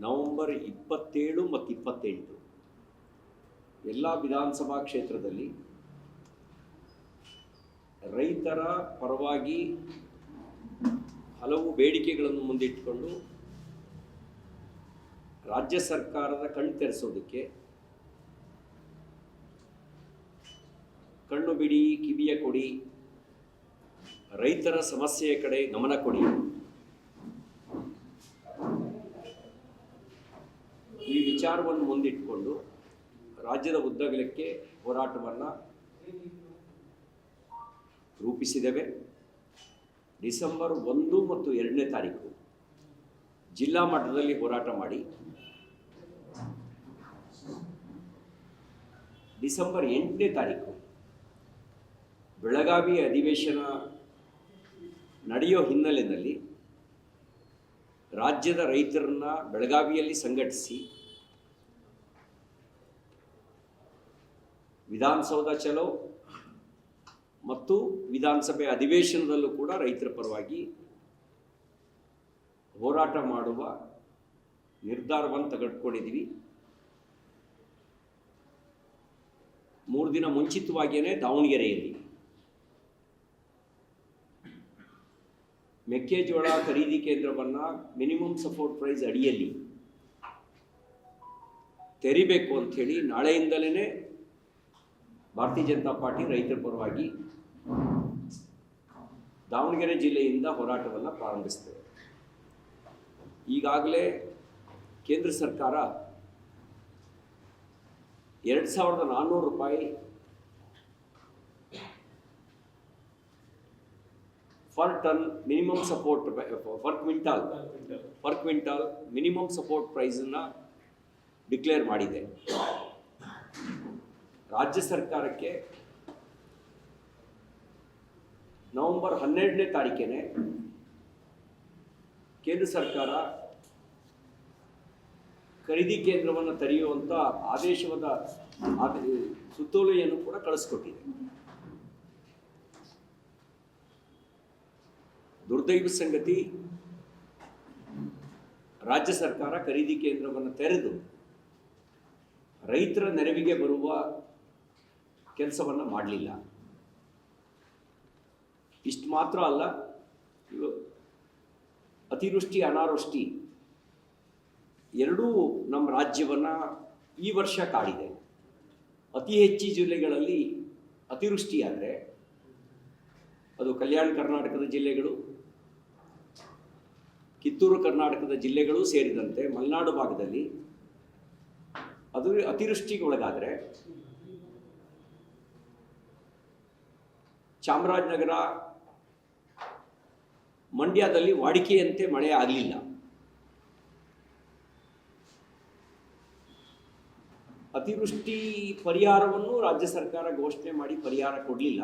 November ಇಪ್ಪತ್ತೇಳು ಮತ್ತು ಇಪ್ಪತ್ತೆಂಟು ಎಲ್ಲ ವಿಧಾನಸಭಾ ಕ್ಷೇತ್ರದಲ್ಲಿ ರೈತರ ಪರವಾಗಿ ಹಲವು ಬೇಡಿಕೆಗಳನ್ನು ಮುಂದಿಟ್ಟುಕೊಂಡು ರಾಜ್ಯ ಸರ್ಕಾರದ ಕಣ್ಣು ತೆರೆಸೋದಕ್ಕೆ ಕಣ್ಣು ಬಿಡಿ ಕಿವಿಯ ಕೊಡಿ ರೈತರ ಸಮಸ್ಯೆಯ ಕಡೆ ಗಮನ ಕೊಡಿ. ಈ ವಿಚಾರವನ್ನು ಮುಂದಿಟ್ಟುಕೊಂಡು ರಾಜ್ಯದ ಉದ್ದಗಲಕ್ಕೆ ಹೋರಾಟವನ್ನು ರೂಪಿಸಿದ್ದೇವೆ. ಡಿಸೆಂಬರ್ ಒಂದು ಮತ್ತು ಎರಡನೇ ತಾರೀಕು ಜಿಲ್ಲಾ ಮಟ್ಟದಲ್ಲಿ ಹೋರಾಟ ಮಾಡಿ. ಡಿಸೆಂಬರ್ ಎಂಟನೇ ತಾರೀಕು ಬೆಳಗಾವಿ ಅಧಿವೇಶನ ನಡೆಯೋ ಹಿನ್ನೆಲೆಯಲ್ಲಿ ರಾಜ್ಯದ ರೈತರನ್ನ ಬೆಳಗಾವಿಯಲ್ಲಿ ಸಂಘಟಿಸಿ ವಿಧಾನಸೌಧ ಚಲೋ ಮತ್ತು ವಿಧಾನಸಭೆ ಅಧಿವೇಶನದಲ್ಲೂ ಕೂಡ ರೈತರ ಪರವಾಗಿ ಹೋರಾಟ ಮಾಡುವ ನಿರ್ಧಾರವನ್ನು ತೆಗೆದುಕೊಂಡಿದ್ದೀವಿ. ಮೂರು ದಿನ ಮುಂಚಿತವಾಗಿಯೇ ದಾವಣಗೆರೆಯಲ್ಲಿ ಮೆಕ್ಕೆಜೋಳ ಖರೀದಿ ಕೇಂದ್ರವನ್ನು ಮಿನಿಮಮ್ ಸಪೋರ್ಟ್ ಪ್ರೈಸ್ ಅಡಿಯಲ್ಲಿ ತೆರಿಬೇಕು ಅಂಥೇಳಿ ನಾಳೆಯಿಂದಲೇ ಭಾರತೀಯ ಜನತಾ ಪಾರ್ಟಿ ರೈತರ ಪರವಾಗಿ ದಾವಣಗೆರೆ ಜಿಲ್ಲೆಯಿಂದ ಹೋರಾಟವನ್ನು ಪ್ರಾರಂಭಿಸ್ತೇವೆ ಈಗಾಗಲೇ ಕೇಂದ್ರ ಸರ್ಕಾರ ಎರಡು ಸಾವಿರದ ನಾನ್ನೂರು ರೂಪಾಯಿ per ton minimum support per quintal per quintal minimum support ಪ್ರೈಸನ್ನು declare ಮಾಡಿದೆ. ರಾಜ್ಯ ಸರ್ಕಾರಕ್ಕೆ ನವೆಂಬರ್ ಹನ್ನೆರಡನೇ ತಾರೀಕೇನೆ ಕೇಂದ್ರ ಸರ್ಕಾರ ಖರೀದಿ ಕೇಂದ್ರವನ್ನು ತೆರೆಯುವಂಥ ಆದೇಶವಾದ ಆದ ಸುತ್ತೋಲೆಯನ್ನು ಕೂಡ ಕಳಿಸ್ಕೊಟ್ಟಿದೆ. ದುರ್ದೈವ ಸಂಗತಿ, ರಾಜ್ಯ ಸರ್ಕಾರ ಖರೀದಿ ಕೇಂದ್ರವನ್ನು ತೆರೆದು ರೈತರ ನೆರವಿಗೆ ಬರುವ ಕೆಲಸವನ್ನು ಮಾಡಲಿಲ್ಲ. ಇಷ್ಟು ಮಾತ್ರ ಅಲ್ಲ ಅತಿವೃಷ್ಟಿ, ಅನಾವೃಷ್ಟಿ ಎರಡೂ ನಮ್ಮ ರಾಜ್ಯವನ್ನು ಈ ವರ್ಷ ಕಾಡಿದೆ. ಅತಿ ಹೆಚ್ಚು ಜಿಲ್ಲೆಗಳಲ್ಲಿ ಅತಿವೃಷ್ಟಿಯಾದರೆ ಅದು ಕಲ್ಯಾಣ ಕರ್ನಾಟಕದ ಜಿಲ್ಲೆಗಳು, ಕಿತ್ತೂರು ಕರ್ನಾಟಕದ ಜಿಲ್ಲೆಗಳು ಸೇರಿದಂತೆ ಮಲೆನಾಡು ಭಾಗದಲ್ಲಿ ಅದು ಅತಿವೃಷ್ಟಿಗೆ ಚಾಮರಾಜನಗರ ಮಂಡ್ಯದಲ್ಲಿ ವಾಡಿಕೆಯಂತೆ ಮಳೆ ಆಗಲಿಲ್ಲ. ಅತಿವೃಷ್ಟಿ ಪರಿಹಾರವನ್ನು ರಾಜ್ಯ ಸರ್ಕಾರ ಘೋಷಣೆ ಮಾಡಿ ಪರಿಹಾರ ಕೊಡಲಿಲ್ಲ.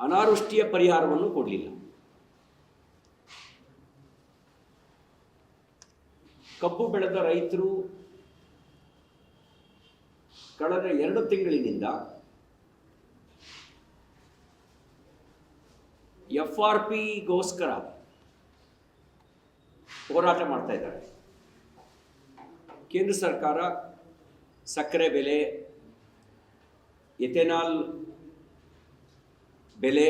ಅನಾವೃಷ್ಟಿಯ ಪರಿಹಾರವನ್ನು ಕೊಡಲಿಲ್ಲ. ಕಬ್ಬು ಬೆಳೆದ ರೈತರು ಕಳೆದ ಎರಡು ತಿಂಗಳಿನಿಂದ ಎಫ್ ಆರ್ ಪಿಗೋಸ್ಕರ ಹೋರಾಟ ಮಾಡ್ತಾ ಇದ್ದಾರೆ. ಕೇಂದ್ರ ಸರ್ಕಾರ ಸಕ್ಕರೆ ಬೆಲೆ, ಎಥೆನಾಲ್ ಬೆಲೆ,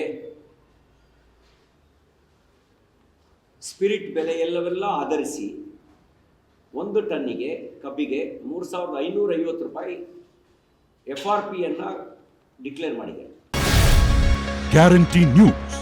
ಸ್ಪಿರಿಟ್ ಬೆಲೆ ಎಲ್ಲವೆಲ್ಲ ಆಧರಿಸಿ ಒಂದು ಟನ್ನಿಗೆ ಕಬ್ಬಿಗೆ ಮೂರು ಸಾವಿರದ ಐನೂರ ಐವತ್ತು ರೂಪಾಯಿ ಎಫ್ ಆರ್ ಪಿಯನ್ನು ಡಿಕ್ಲೇರ್ ಮಾಡಿದೆ ಗ್ಯಾರಂಟಿ ನ್ಯೂಸ್